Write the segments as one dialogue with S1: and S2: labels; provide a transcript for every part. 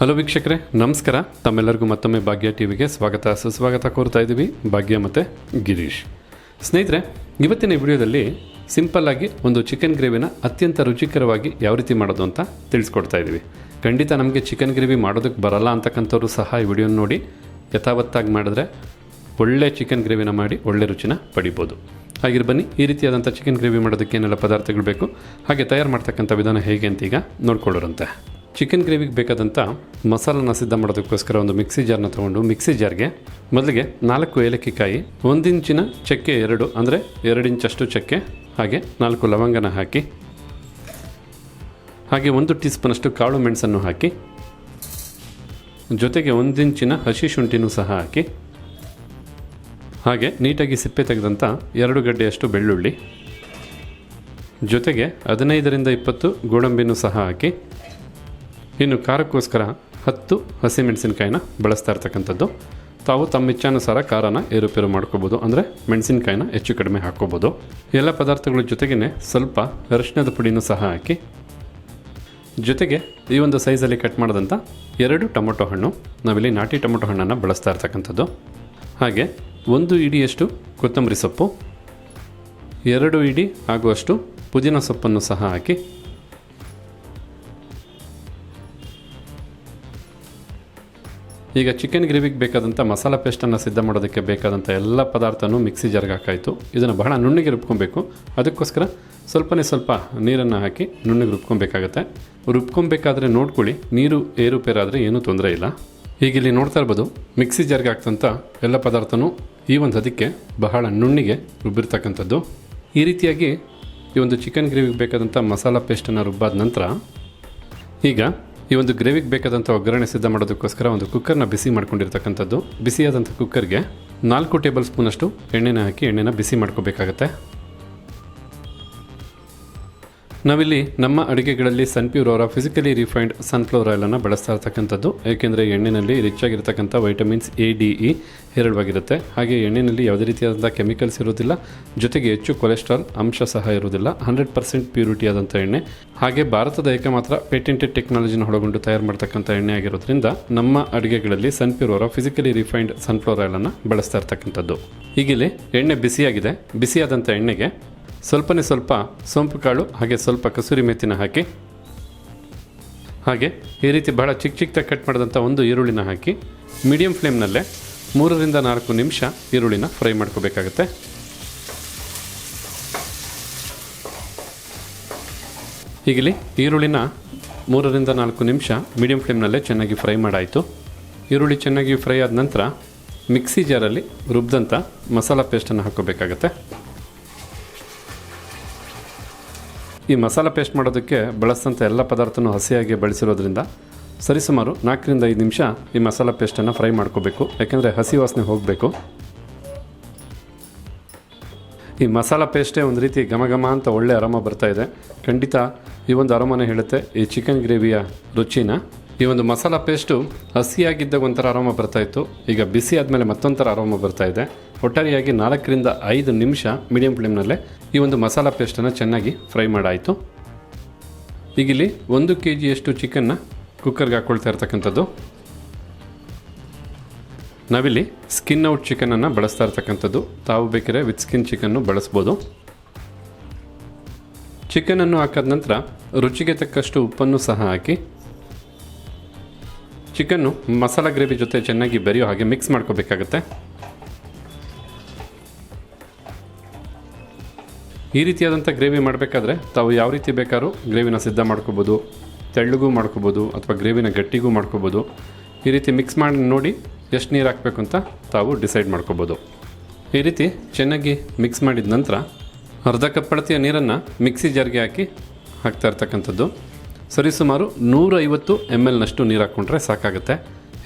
S1: Hello ವೀಕ್ಷಕರೇ, ನಮಸ್ಕಾರ. ತಮ್ಮೆಲ್ಲರಿಗೂ ಮತ್ತೊಮ್ಮೆ ಭಾಗ್ಯ ಟಿವಿಗೆ ಸ್ವಾಗತ. ಸುಸ್ವಾಗತ ಕೋರ್ತಾ ಇದ್ದೀವಿ ಭಾಗ್ಯ ಮತ್ತು ಗಿರೀಶ್. ಸ್ನೇಹಿತರೆ, ಇವತ್ತಿನ ವಿಡಿಯೋದಲ್ಲಿ ಸಿಂಪಲ್ ಆಗಿ ಒಂದು ಚಿಕನ್ ಗ್ರೇವಿನ ಅತ್ಯಂತ ರುಚಿಕರವಾಗಿ ಯಾವ ರೀತಿ ಮಾಡೋದು ಅಂತ ತಿಳಿಸ್ಕೊಡ್ತಾ ಇದ್ದೀವಿ. ಖಂಡಿತ ನಮಗೆ ಚಿಕನ್ ಗ್ರೇವಿ ಮಾಡೋದಕ್ಕೆ ಬರಲ್ಲ ಅಂತಕ್ಕಂಥವ್ರು ಸಹ ಈ ವಿಡಿಯೋನ ನೋಡಿ. ಯಥಾವತ್ತಾಗಿ ಮಾಡಿದ್ರೆ ಒಳ್ಳೆ ಚಿಕನ್ ಗ್ರೇವಿನ ಮಾಡಿ ಒಳ್ಳೆ ರುಚಿನ ಪಡಿಬೋದು. ಹಾಗೆ ಬನ್ನಿ, ಈ ರೀತಿಯಾದಂಥ ಚಿಕನ್ ಗ್ರೇವಿ ಮಾಡೋದಕ್ಕೆ ಏನೆಲ್ಲ ಪದಾರ್ಥಗಳು ಬೇಕು, ಹಾಗೆ ತಯಾರು ಮಾಡ್ತಕ್ಕಂಥ ವಿಧಾನ ಹೇಗೆ ಅಂತ ಈಗ ನೋಡ್ಕೊಳ್ಳೋರಂತೆ. ಚಿಕನ್ ಗ್ರೇವಿಗೆ ಬೇಕಾದಂಥ ಮಸಾಲನ ಸಿದ್ಧ ಮಾಡೋದಕ್ಕೋಸ್ಕರ ಒಂದು ಮಿಕ್ಸಿ ಜಾರ್ನ ತೊಗೊಂಡು ಮಿಕ್ಸಿ ಜಾರ್ಗೆ ಮೊದಲಿಗೆ ನಾಲ್ಕು ಏಲಕ್ಕಿ ಕಾಯಿ ಒಂದು ಇಂಚಿನ ಚಕ್ಕೆ ಎರಡು, ಅಂದರೆ ಎರಡು ಇಂಚಷ್ಟು ಚಕ್ಕೆ, ಹಾಗೆ ನಾಲ್ಕು ಲವಂಗನ ಹಾಕಿ, ಹಾಗೆ ಒಂದು ಟೀ ಸ್ಪೂನಷ್ಟು ಕಾಳು ಮೆಣಸನ್ನು ಹಾಕಿ, ಜೊತೆಗೆ ಒಂದಿಂಚಿನ ಹಸಿ ಶುಂಠಿನೂ ಸಹ ಹಾಕಿ, ಹಾಗೆ ನೀಟಾಗಿ ಸಿಪ್ಪೆ ತೆಗೆದಂಥ ಎರಡು ಗಡ್ಡೆಯಷ್ಟು ಬೆಳ್ಳುಳ್ಳಿ, ಜೊತೆಗೆ ಹದಿನೈದರಿಂದ ಇಪ್ಪತ್ತು ಗೋಡಂಬಿನೂ ಸಹ ಹಾಕಿ ಇನ್ನು ಖಾರಕ್ಕೋಸ್ಕರ ಹತ್ತು ಹಸಿಮೆಣಸಿನ್ಕಾಯಿನ ಬಳಸ್ತಾ ಇರ್ತಕ್ಕಂಥದ್ದು. ತಾವು ತಮ್ಮ ಇಚ್ಛಾನುಸಾರ ಖಾರನ ಏರುಪೇರು ಮಾಡ್ಕೋಬೋದು, ಅಂದರೆ ಮೆಣಸಿನ್ಕಾಯಿನ ಹೆಚ್ಚು ಕಡಿಮೆ ಹಾಕ್ಕೋಬೋದು. ಎಲ್ಲ ಪದಾರ್ಥಗಳ ಜೊತೆಗೇ ಸ್ವಲ್ಪ ಅರಿಶಿಣದ ಪುಡಿನೂ ಸಹ ಹಾಕಿ. ಜೊತೆಗೆ ಈ ಒಂದು ಸೈಜಲ್ಲಿ ಕಟ್ ಮಾಡಿದಂಥ ಎರಡು ಟೊಮೊಟೊ ಹಣ್ಣು, ನಾವಿಲ್ಲಿ ನಾಟಿ ಟೊಮೊಟೊ ಹಣ್ಣನ್ನು ಬಳಸ್ತಾ ಇರ್ತಕ್ಕಂಥದ್ದು. ಹಾಗೆ ಒಂದು ಇಡಿಯಷ್ಟು ಕೊತ್ತಂಬರಿ ಸೊಪ್ಪು, ಎರಡು ಇಡಿ ಆಗುವಷ್ಟು ಪುದೀನ ಸೊಪ್ಪನ್ನು ಸಹ ಹಾಕಿ ಈಗ ಚಿಕನ್ ಗ್ರೇವಿಗೆ ಬೇಕಾದಂಥ ಮಸಾಲ ಪೇಸ್ಟನ್ನು ಸಿದ್ಧ ಮಾಡೋದಕ್ಕೆ ಬೇಕಾದಂಥ ಎಲ್ಲ ಪದಾರ್ಥನೂ ಮಿಕ್ಸಿ ಜಾರ್ಗೆ ಹಾಕಾಯಿತು. ಇದನ್ನು ಬಹಳ ನುಣ್ಣಗೆ ರುಬ್ಕೊಬೇಕು. ಅದಕ್ಕೋಸ್ಕರ ಸ್ವಲ್ಪನೇ ಸ್ವಲ್ಪ ನೀರನ್ನು ಹಾಕಿ ನುಣ್ಣಗೆ ರುಬ್ಕೊಬೇಕಾಗತ್ತೆ. ರುಬ್ಕೊಬೇಕಾದ್ರೆ ನೋಡ್ಕೊಳ್ಳಿ, ನೀರು ಏರುಪೇರಾದರೆ ಏನೂ ತೊಂದರೆ ಇಲ್ಲ. ಈಗ ಇಲ್ಲಿ ನೋಡ್ತಾ ಇರ್ಬೋದು ಮಿಕ್ಸಿ ಜಾರ್ಗೆ ಹಾಕ್ತಂಥ ಎಲ್ಲ ಪದಾರ್ಥನೂ ಈ ಒಂದು ಅದಕ್ಕೆ ಬಹಳ ನುಣ್ಣಿಗೆ ರುಬ್ಬಿರ್ತಕ್ಕಂಥದ್ದು. ಈ ರೀತಿಯಾಗಿ ಈ ಒಂದು ಚಿಕನ್ ಗ್ರೇವಿಗೆ ಬೇಕಾದಂಥ ಮಸಾಲ ಪೇಸ್ಟನ್ನು ರುಬ್ಬಾದ ನಂತರ ಈಗ ಈ ಒಂದು ಗ್ರೇವಿಗೆ ಬೇಕಾದಂಥ ಒಗ್ಗರಣೆ ಸಿದ್ಧ ಮಾಡೋದಕ್ಕೋಸ್ಕರ ಒಂದು ಕುಕ್ಕರ್ನ ಬಿಸಿ ಮಾಡ್ಕೊಂಡಿರ್ತಕ್ಕಂಥದ್ದು. ಬಿಸಿಯಾದಂಥ ಕುಕ್ಕರ್ಗೆ ನಾಲ್ಕು ಟೇಬಲ್ ಸ್ಪೂನಷ್ಟು ಎಣ್ಣೆನ ಹಾಕಿ ಎಣ್ಣೆನ ಬಿಸಿ ಮಾಡ್ಕೋಬೇಕಾಗತ್ತೆ. ನಾವಿಲ್ಲಿ ನಮ್ಮ ಅಡುಗೆಗಳಲ್ಲಿ ಸನ್ಪ್ಯೂರ್ ಅವರ ಫಿಸಿಕಲಿ ರಿಫೈನ್ಡ್ ಸನ್ಫ್ಲವರ್ ಆಯಿಲನ್ನು ಬಳಸ್ತಾ ಇರ್ತಕ್ಕಂಥದ್ದು. ಏಕೆಂದರೆ ಎಣ್ಣೆಯಲ್ಲಿ ರಿಚ್ ಆಗಿರ್ತಕ್ಕಂಥ ವೈಟಮಿನ್ಸ್ ಎ ಡಿ ಇ ಹೇರಳವಾಗಿರುತ್ತೆ. ಹಾಗೆ ಎಣ್ಣೆಯಲ್ಲಿ ಯಾವುದೇ ರೀತಿಯಾದಂಥ ಕೆಮಿಕಲ್ಸ್ ಇರೋದಿಲ್ಲ ಜೊತೆಗೆ ಹೆಚ್ಚು ಕೊಲೆಸ್ಟ್ರಾಲ್ ಅಂಶ ಸಹ ಇರೋದಿಲ್ಲ ಹಂಡ್ರೆಡ್ ಪರ್ಸೆಂಟ್ ಪ್ಯೂರಿಟಿ ಆದಂಥ ಎಣ್ಣೆ. ಹಾಗೆ ಭಾರತದ ಏಕಮಾತ್ರ ಪೇಟೆಂಟೆಡ್ ಟೆಕ್ನಾಲಜಿನ ಒಳಗೊಂಡು ತಯಾರು ಮಾಡ್ತಕ್ಕಂಥ ಎಣ್ಣೆ ಆಗಿರೋದ್ರಿಂದ ನಮ್ಮ ಅಡುಗೆಗಳಲ್ಲಿ ಸನ್ಪ್ಯೂರ್ ಅವರ ಫಿಸಿಕಲಿ ರಿಫೈನ್ಡ್ ಸನ್ಫ್ಲವರ್ ಆಯಿಲನ್ನು ಬಳಸ್ತಾ ಇರ್ತಕ್ಕಂಥದ್ದು. ಈಗಿಲ್ಲಿ ಎಣ್ಣೆ ಬಿಸಿಯಾಗಿದೆ. ಬಿಸಿಯಾದಂಥ ಎಣ್ಣೆಗೆ ಸ್ವಲ್ಪನೇ ಸ್ವಲ್ಪ ಸೋಂಪು ಕಾಳು, ಹಾಗೆ ಸ್ವಲ್ಪ ಕಸೂರಿ ಮೆತ್ತಿನ ಹಾಕಿ, ಹಾಗೆ ಈ ರೀತಿ ಬಹಳ ಚಿಕ್ಕ ಚಿಕ್ಕದಾಗಿ ಕಟ್ ಮಾಡಿದಂಥ ಒಂದು ಈರುಳ್ಳಿನ ಹಾಕಿ ಮೀಡಿಯಂ ಫ್ಲೇಮ್ನಲ್ಲೇ ಮೂರರಿಂದ ನಾಲ್ಕು ನಿಮಿಷ ಈರುಳ್ಳಿನ ಫ್ರೈ ಮಾಡ್ಕೋಬೇಕಾಗತ್ತೆ. ಈಗಲಿ ಈರುಳ್ಳಿನ ಮೂರರಿಂದ ನಾಲ್ಕು ನಿಮಿಷ ಮೀಡಿಯಂ ಫ್ಲೇಮ್ನಲ್ಲೇ ಚೆನ್ನಾಗಿ ಫ್ರೈ ಮಾಡಾಯಿತು. ಈರುಳ್ಳಿ ಚೆನ್ನಾಗಿ ಫ್ರೈ ಆದ ನಂತರ ಮಿಕ್ಸಿ ಜಾರಲ್ಲಿ ರುಬ್ಬಿದಂಥ ಮಸಾಲ ಪೇಸ್ಟನ್ನು ಹಾಕೋಬೇಕಾಗತ್ತೆ ಈ ಮಸಾಲ ಪೇಸ್ಟ್ ಮಾಡೋದಕ್ಕೆ ಬಳಸಿದಂಥ ಎಲ್ಲ ಪದಾರ್ಥನೂ ಹಸಿಯಾಗಿ ಬಳಸಿರೋದ್ರಿಂದ ಸರಿಸುಮಾರು ನಾಲ್ಕರಿಂದ ಐದು ನಿಮಿಷ ಈ ಮಸಾಲ ಪೇಸ್ಟನ್ನು ಫ್ರೈ ಮಾಡ್ಕೋಬೇಕು. ಯಾಕೆಂದರೆ ಹಸಿ ವಾಸನೆ ಹೋಗಬೇಕು. ಈ ಮಸಾಲ ಪೇಸ್ಟೇ ಒಂದು ರೀತಿ ಘಮ ಅಂತ ಒಳ್ಳೆ ಅರಮ ಬರ್ತಾ ಇದೆ. ಖಂಡಿತ ಈ ಒಂದು ಅರಮನೇ ಹೇಳುತ್ತೆ. ಈ ಚಿಕನ್ ಗ್ರೇವಿಯ ರುಚಿನ ಈ ಒಂದು ಮಸಾಲ ಪೇಸ್ಟು ಹಸಿಯಾಗಿದ್ದಾಗ ಒಂಥರ ಆರಾಮ ಬರ್ತಾ ಇತ್ತು. ಈಗ ಬಿಸಿ ಆದಮೇಲೆ ಮತ್ತೊಂಥರ ಆರಾಮ ಬರ್ತಾ ಇದೆ. ಒಟ್ಟಾರೆಯಾಗಿ ನಾಲ್ಕರಿಂದ ಐದು ನಿಮಿಷ ಮೀಡಿಯಂ ಫ್ಲೇಮ್ನಲ್ಲೇ ಈ ಒಂದು ಮಸಾಲ ಪೇಸ್ಟನ್ನು ಚೆನ್ನಾಗಿ ಫ್ರೈ ಮಾಡಾಯಿತು. ಈಗಿಲ್ಲಿ ಒಂದು ಕೆ ಜಿಯಷ್ಟು ಚಿಕನ್ನ ಕುಕ್ಕರ್ಗೆ ಹಾಕ್ಕೊಳ್ತಾ ಇರ್ತಕ್ಕಂಥದ್ದು. ನಾವಿಲ್ಲಿ ಸ್ಕಿನ್ ಔಟ್ ಚಿಕನನ್ನು ಬಳಸ್ತಾ ಇರ್ತಕ್ಕಂಥದ್ದು. ತಾವು ಬೇಕಿದ್ರೆ ವಿತ್ ಸ್ಕಿನ್ ಚಿಕನ್ನು ಬಳಸ್ಬೋದು. ಚಿಕನನ್ನು ಹಾಕಿದ ನಂತರ ರುಚಿಗೆ ತಕ್ಕಷ್ಟು ಉಪ್ಪನ್ನು ಸಹ ಹಾಕಿ ಚಿಕನ್ನು ಮಸಾಲ ಗ್ರೇವಿ ಜೊತೆ ಚೆನ್ನಾಗಿ ಬೆರೆಯೋ ಹಾಗೆ ಮಿಕ್ಸ್ ಮಾಡ್ಕೋಬೇಕಾಗತ್ತೆ. ಈ ರೀತಿಯಾದಂಥ ಗ್ರೇವಿ ಮಾಡಬೇಕಾದ್ರೆ ತಾವು ಯಾವ ರೀತಿ ಬೇಕಾದ್ರೂ ಗ್ರೇವಿನ ಸಿದ್ಧ ಮಾಡ್ಕೋಬೋದು, ತೆಳ್ಳಗೂ ಮಾಡ್ಕೋಬೋದು ಅಥವಾ ಗ್ರೇವಿನ ಗಟ್ಟಿಗೂ ಮಾಡ್ಕೋಬೋದು. ಈ ರೀತಿ ಮಿಕ್ಸ್ ಮಾಡಿ ನೋಡಿ ಎಷ್ಟು ನೀರು ಹಾಕಬೇಕು ಅಂತ ತಾವು ಡಿಸೈಡ್ ಮಾಡ್ಕೋಬೋದು. ಈ ರೀತಿ ಚೆನ್ನಾಗಿ ಮಿಕ್ಸ್ ಮಾಡಿದ ನಂತರ ಅರ್ಧ ಕಪ್ ಅಳತೆಯ ನೀರನ್ನು ಮಿಕ್ಸಿ ಜಾರ್ಗೆ ಹಾಕಿ ಹಾಕ್ತಾ ಇರ್ತಕ್ಕಂಥದ್ದು. ಸರಿಸುಮಾರು ನೂರೈವತ್ತು ಎಂ ಎಲ್ನಷ್ಟು ನೀರು ಹಾಕ್ಕೊಂಡ್ರೆ ಸಾಕಾಗುತ್ತೆ.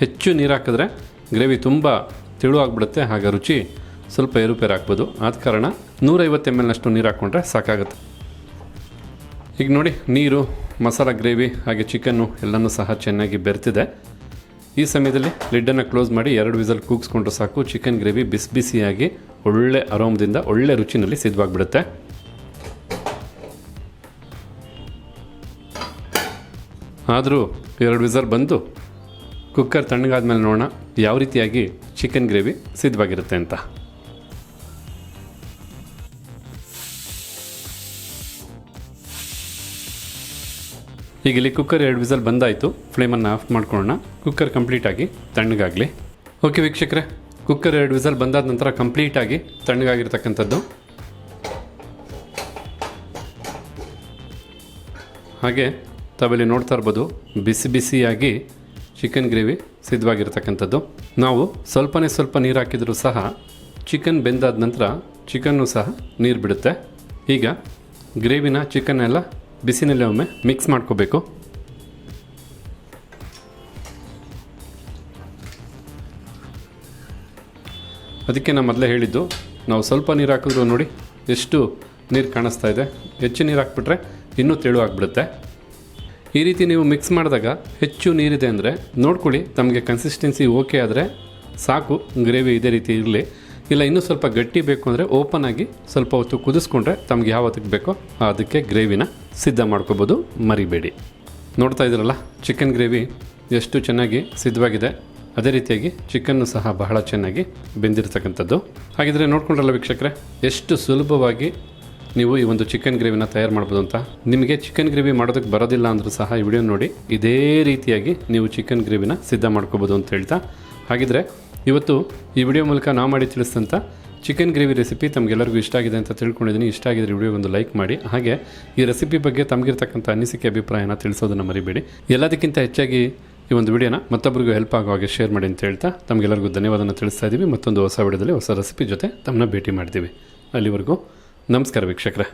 S1: ಹೆಚ್ಚು ನೀರು ಹಾಕಿದ್ರೆ ಗ್ರೇವಿ ತುಂಬ ತಿಳು ಆಗಿಬಿಡುತ್ತೆ ಹಾಗೆ ರುಚಿ ಸ್ವಲ್ಪ ಏರುಪೇರು ಹಾಕ್ಬೋದು ಆದ ಕಾರಣ ನೂರೈವತ್ತು ಎಂ ಎಲ್ನಷ್ಟು ನೀರು ಹಾಕ್ಕೊಂಡ್ರೆ ಸಾಕಾಗುತ್ತೆ. ಈಗ ನೋಡಿ, ನೀರು, ಮಸಾಲ, ಗ್ರೇವಿ ಹಾಗೆ ಚಿಕನ್ನು ಎಲ್ಲನೂ ಸಹ ಚೆನ್ನಾಗಿ ಬೆರ್ತಿದೆ. ಈ ಸಮಯದಲ್ಲಿ ಲಿಡ್ಡನ್ನು ಕ್ಲೋಸ್ ಮಾಡಿ ಎರಡು ವಿಸಲ್ ಕೂಗಿಸ್ಕೊಂಡ್ರೆ ಸಾಕು. ಚಿಕನ್ ಗ್ರೇವಿ ಬಿಸಿ ಬಿಸಿಯಾಗಿ ಒಳ್ಳೆ ಅರೋಮದಿಂದ ಒಳ್ಳೆ ರುಚಿನಲ್ಲಿ ಸಿದ್ಧವಾಗಿಬಿಡುತ್ತೆ. ಆದರೂ ಎರಡು ವಿಸಲ್ ಬಂದು ಕುಕ್ಕರ್ ತಣ್ಣಗಾದ ಮೇಲೆ ನೋಡೋಣ ಯಾವ ರೀತಿಯಾಗಿ ಚಿಕನ್ ಗ್ರೇವಿ ಸಿದ್ಧವಾಗಿರುತ್ತೆ ಅಂತ. ಈಗ ಇಲ್ಲಿ ಕುಕ್ಕರ್ ಎರಡು ವಿಸಲ್ ಬಂದಾಯಿತು. ಫ್ಲೇಮನ್ನು ಆಫ್ ಮಾಡ್ಕೊಳ್ಳೋಣ. ಕುಕ್ಕರ್ ಕಂಪ್ಲೀಟಾಗಿ ತಣ್ಣಗಾಗಲಿ. ಓಕೆ ವೀಕ್ಷಕರೇ ಕುಕ್ಕರ್ ಎರಡು ವಿಸಲ್ ಬಂದಾದ ನಂತರ ಕಂಪ್ಲೀಟಾಗಿ ತಣ್ಣಗಾಗಿರ್ತಕ್ಕಂಥದ್ದು. ಹಾಗೆ ತಾವಿಲ್ಲಿ ನೋಡ್ತಾ ಇರ್ಬೋದು. ಬಿಸಿ ಬಿಸಿಯಾಗಿ ಚಿಕನ್ ಗ್ರೇವಿ ಸಿದ್ಧವಾಗಿರ್ತಕ್ಕಂಥದ್ದು. ನಾವು ಸ್ವಲ್ಪನೇ ಸ್ವಲ್ಪ ನೀರು ಹಾಕಿದರೂ ಸಹ ಚಿಕನ್ ಬೆಂದಾದ ನಂತರ ಚಿಕನ್ನು ಸಹ ನೀರು ಬಿಡುತ್ತೆ. ಈಗ ಗ್ರೇವಿನ ಚಿಕನ್ ಎಲ್ಲ ಬಿಸಿನಲ್ಲೇ ಒಮ್ಮೆ ಮಿಕ್ಸ್ ಮಾಡ್ಕೋಬೇಕು. ಅದಕ್ಕೆ ನಾನು ಮೊದಲೇ ಹೇಳಿದ್ದು, ನಾವು ಸ್ವಲ್ಪ ನೀರು ಹಾಕಿದ್ರು ನೋಡಿ, ಎಷ್ಟು ನೀರು ಕಾಣಿಸ್ತಾ ಇದೆ. ಹೆಚ್ಚು ನೀರು ಹಾಕ್ಬಿಟ್ರೆ ಇನ್ನೂ ತೆಳು ಆಗಿಬಿಡುತ್ತೆ. ಈ ರೀತಿ ನೀವು ಮಿಕ್ಸ್ ಮಾಡಿದಾಗ ಹೆಚ್ಚು ನೀರಿದೆ ಅಂದರೆ ನೋಡ್ಕೊಳ್ಳಿ, ತಮಗೆ ಕನ್ಸಿಸ್ಟೆನ್ಸಿ ಓಕೆ ಆದರೆ ಸಾಕು ಗ್ರೇವಿ ಇದೇ ರೀತಿ ಇರಲಿ. ಇಲ್ಲ, ಇನ್ನೂ ಸ್ವಲ್ಪ ಗಟ್ಟಿ ಬೇಕು ಅಂದರೆ ಓಪನ್ ಆಗಿ ಸ್ವಲ್ಪ ಹೊತ್ತು ಕುದಿಸ್ಕೊಂಡ್ರೆ ತಮ್ಗೆ ಯಾವತ್ತಿಗೆ ಬೇಕೋ ಅದಕ್ಕೆ ಗ್ರೇವಿನ ಸಿದ್ಧ ಮಾಡ್ಕೋಬೋದು, ಮರಿಬೇಡಿ. ನೋಡ್ತಾ ಇದ್ದೀರಲ್ಲ ಚಿಕನ್ ಗ್ರೇವಿ ಎಷ್ಟು ಚೆನ್ನಾಗಿ ಸಿದ್ಧವಾಗಿದೆ. ಅದೇ ರೀತಿಯಾಗಿ ಚಿಕನ್ನು ಸಹ ಬಹಳ ಚೆನ್ನಾಗಿ ಬೆಂದಿರತಕ್ಕಂಥದ್ದು. ಹಾಗಿದ್ರೆ ನೋಡ್ಕೊಂಡ್ರಲ್ಲ ವೀಕ್ಷಕರೆ, ಎಷ್ಟು ಸುಲಭವಾಗಿ ನೀವು ಈ ಒಂದು ಚಿಕನ್ ಗ್ರೇವಿನ ತಯಾರು ಮಾಡ್ಬೋದು ಅಂತ. ನಿಮಗೆ ಚಿಕನ್ ಗ್ರೇವಿ ಮಾಡೋದಕ್ಕೆ ಬರೋದಿಲ್ಲ ಅಂದರೂ ಸಹ ಈ ವಿಡಿಯೋ ನೋಡಿ, ಇದೇ ರೀತಿಯಾಗಿ ನೀವು ಚಿಕನ್ ಗ್ರೇವಿನ ಸಿದ್ಧ ಮಾಡ್ಕೋಬೋದು ಅಂತ ಹೇಳ್ತಾ. ಹಾಗಿದ್ರೆ, ಇವತ್ತು ಈ ವಿಡಿಯೋ ಮೂಲಕ ನಾವು ಮಾಡಿ ತಿಳಿಸಿದಂಥ ಚಿಕನ್ ಗ್ರೇವಿ ರೆಸಿಪಿ ತಮಗೆಲ್ಲರಿಗೂ ಇಷ್ಟ ಆಗಿದೆ ಅಂತ ತಿಳ್ಕೊಂಡಿದ್ದೀನಿ. ಇಷ್ಟ ಆಗಿದ್ರೆ ವಿಡಿಯೋ ಒಂದು ಲೈಕ್ ಮಾಡಿ. ಹಾಗೆ ಈ ರೆಸಿಪಿ ಬಗ್ಗೆ ತಮಗಿರ್ತಕ್ಕಂಥ ಅನಿಸಿಕೆ, ಅಭಿಪ್ರಾಯನ ತಿಳಿಸೋದನ್ನು ಮರಿಬೇಡಿ. ಎಲ್ಲದಕ್ಕಿಂತ ಹೆಚ್ಚಾಗಿ ಈ ಒಂದು ವಿಡಿಯೋನ ಮತ್ತೊಬ್ಬರಿಗೂ ಹೆಲ್ಪ್ ಆಗೋ ಹಾಗೆ ಶೇರ್ ಮಾಡಿ ಅಂತ ಹೇಳ್ತಾ ತಮಗೆಲ್ಲರಿಗೂ ಧನ್ಯವಾದನ ತಿಳಿಸ್ತಾ ಇದ್ದೀವಿ. ಮತ್ತೊಂದು ಹೊಸ ವಿಡಿಯೋದಲ್ಲಿ ಹೊಸ ರೆಸಿಪಿ ಜೊತೆ ತಮ್ಮನ್ನ ಭೇಟಿ ಮಾಡ್ತೀವಿ. ಅಲ್ಲಿವರೆಗೂ ನಮಸ್ಕಾರ ವೀಕ್ಷಕರೇ.